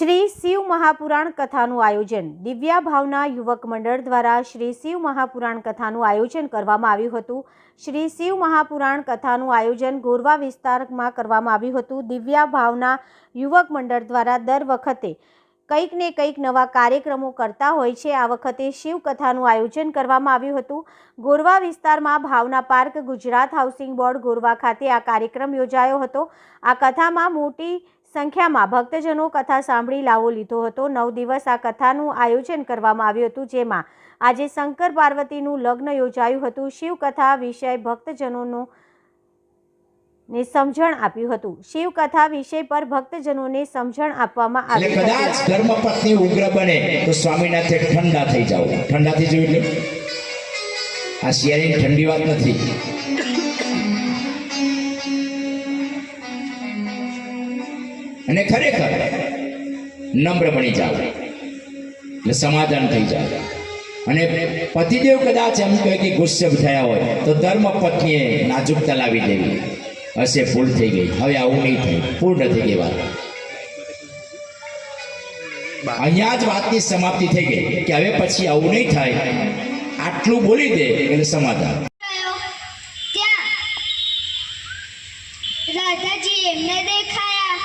શ્રી શિવ મહાપુરાણ કથાનું આયોજન દિવ્યા ભાવના યુવક મંડળ દ્વારા શ્રી શિવ મહાપુરાણ કથાનું આયોજન કરવામાં આવ્યું હતું. શ્રી શિવ મહાપુરાણ કથાનું આયોજન ગોરવા વિસ્તારમાં કરવામાં આવ્યું હતું. દિવ્યા ભાવના યુવક મંડળ દ્વારા દર વખતે કંઈક ને કંઈક નવા કાર્યક્રમો કરતા હોય છે. આ વખતે શિવકથાનું આયોજન કરવામાં આવ્યું હતું. ગોરવા વિસ્તારમાં Bhavna park, Gujarat housing board, Gorwa ખાતે આ કાર્યક્રમ યોજાયો હતો. આ કથામાં મોટી સંખ્યામાં ભક્તજનો કથા સાંભળી લાવો લીધો હતો. નવ દિવસ આ કથાનું આયોજન કરવામાં આવ્યું હતું, જેમાં આજે શંકર પાર્વતીનું લગ્ન યોજાયું હતું. શિવકથા વિષય ભક્તજનોનું ને સમજણ આપ્યું હતું. શિવકથા વિષય પર ભક્તજનોને સમજણ આપવામાં આવી કદાચ ધર્મપત્ની ઉગ્ર બને તો સ્વામીનાથે ઠંડા થઈ જાવ ઠંડા થઈ જવું એટલે? આ શિયાળીની ઠંડી વાત નથી. અને ખરેખર નમ્ર બની જાવ એટલે સમાધાન થઈ જાય અને પતિદેવ કદાચ એમ કહે કે ગુસ્સે થયા હોય તો ધર્મ પત્નીએ નાજુકતા લાવી દેવી. હશે ભૂલ થઈ ગઈ. હવે આવું નહીં થાય. પૂર્ણ થઈ ગઈ વાત. અહીંયા જ વાતની સમાપ્તિ થઈ ગઈ કે હવે પછી આવું નહીં થાય. આટલું બોલી દે, એટલે સમાધાન. રાધાજી એમને દેખાયા.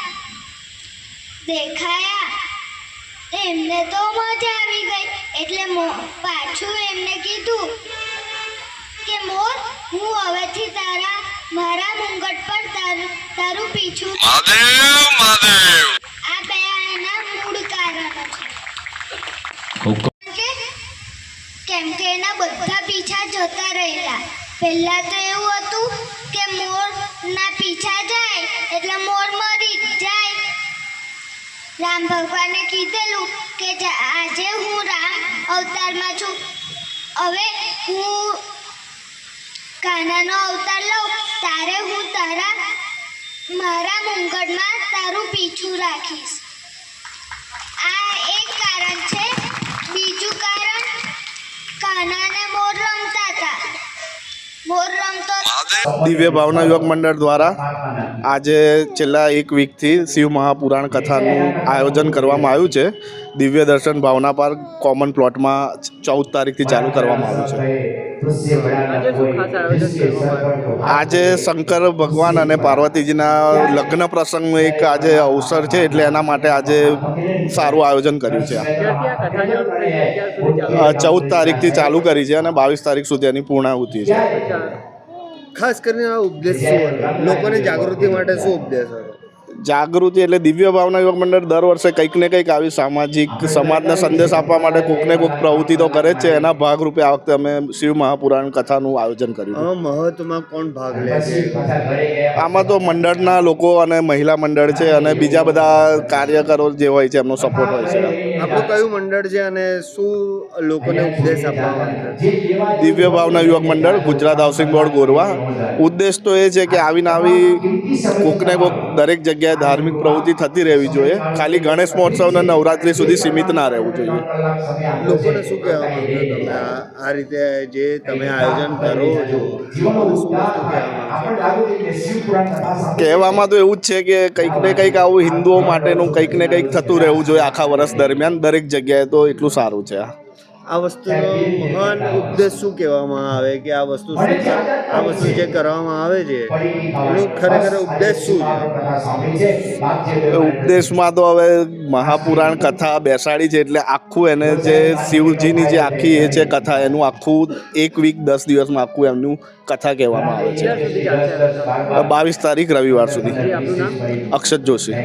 દેખાયા. એમને તો મજા આવી ગઈ. એટલે પાછું એમને કીધું કે, મોર, હું હવેથી તારા મારા મુંગટ પર તાર- તારું પીછું મહાદેવ મહાદેવ. આ બે એના મૂળ કારણો છે. કે કેમ કે એના બધા પીછા જતા રહેલા. પહેલા તો એવું હતું કે મોર ના પીછા જાય એટલે મોર મરી જ જાય. રામ ભગવાને કીધેલું કે આજે હું રામ અવતારમાં છું. હવે હું કાનાનો અવતાર લઉં તારે હું તારા, મારા મુંગટમાં તારું પીછું રાખીશ. આ એક કારણ છે. બીજું કારણ, કાનાને મોર રમતા હતા. દિવ્ય ભાવના યુવક મંડળ દ્વારા આજે છેલ્લા એક વીકથી શિવ મહાપુરાણ કથાનું આયોજન કરવામાં આવ્યું છે. દિવ્ય દર્શન ભાવના પાર્ક કોમન પ્લોટમાં ચૌદ તારીખથી ચાલુ કરવામાં આવ્યું છે. આજે શંકર ભગવાન અને પાર્વતીજીના લગ્ન પ્રસંગનું એક આજે અવસર છે એટલે એના માટે આજે સારું આયોજન કર્યું છે ચૌદ તારીખથી ચાલુ કરી છે અને બાવીસ તારીખ સુધી એની પૂર્ણાહુતિ છે. ખાસ કરીને આ ઉપદેશ લોકોની જાગૃતિ માટે શું ઉપદેશ હતો જાગૃતિ એટલે દિવ્ય ભાવના યુવક મંડળ દર વર્ષે કંઈક ને કંઈક આવી સામાજિક સમાજને સંદેશ આપવા માટે કોઈક ને કોઈક પ્રવૃત્તિ તો કરે જ છે. એના ભાગરૂપે આ વખતે અમે શિવ મહાપુરાણ કથાનું આયોજન કર્યું મહત્વમાં કોણ ભાગ લે છે? આમાં તો મંડળના લોકો અને મહિલા મંડળ છે અને બીજા બધા કાર્યકરો જે હોય છે એમનો સપોર્ટ હોય છે. આપણું કયું મંડળ છે અને શું લોકોને ઉપદેશ આપવા દિવ્ય ભાવના યુવક મંડળ ગુજરાત હાઉસિંગ બોર્ડ ગોરવા. ઉદ્દેશ તો એ છે કે આવીને આવી કોક ને કોક દરેક જગ્યાએ ધાર્મિક પ્રવૃત્તિ થતી રહેવી જોઈએ. ખાલી ગણેશ મહોત્સવ અને નવરાત્રિ સુધી સીમિત ના રહેવું જોઈએ. લોકોને શું કહેવા માંગો તમે? આ રીતે જે તમે આયોજન કરો છો? કહેવામાં તો એવું જ છે કે કંઈક ને કંઈક આવું હિન્દુઓ માટેનું કંઈક ને કંઈક થતું રહેવું જોઈએ આખા વર્ષ દરમિયાન. દરેક જગ્યાએ તો એટલું સારું છે આ. આ વસ્તુનો મહાન ઉપદેશ શું કહેવામાં આવે કે આ વસ્તુ આ વસ્તુ જે કરવામાં આવે છે, એનું ખરેખર ઉપદેશ શું છે? ઉપદેશમાં તો હવે મહાપુરાણ કથા બેસાડી છે એટલે આખું એને જે શિવજીની જે આખી એ છે કથા, એનું આખું એક વીક દસ દિવસમાં આખું એમનું કથા કહેવામાં આવે છે. બાવીસ તારીખ રવિવાર સુધી. અક્ષત જોશી.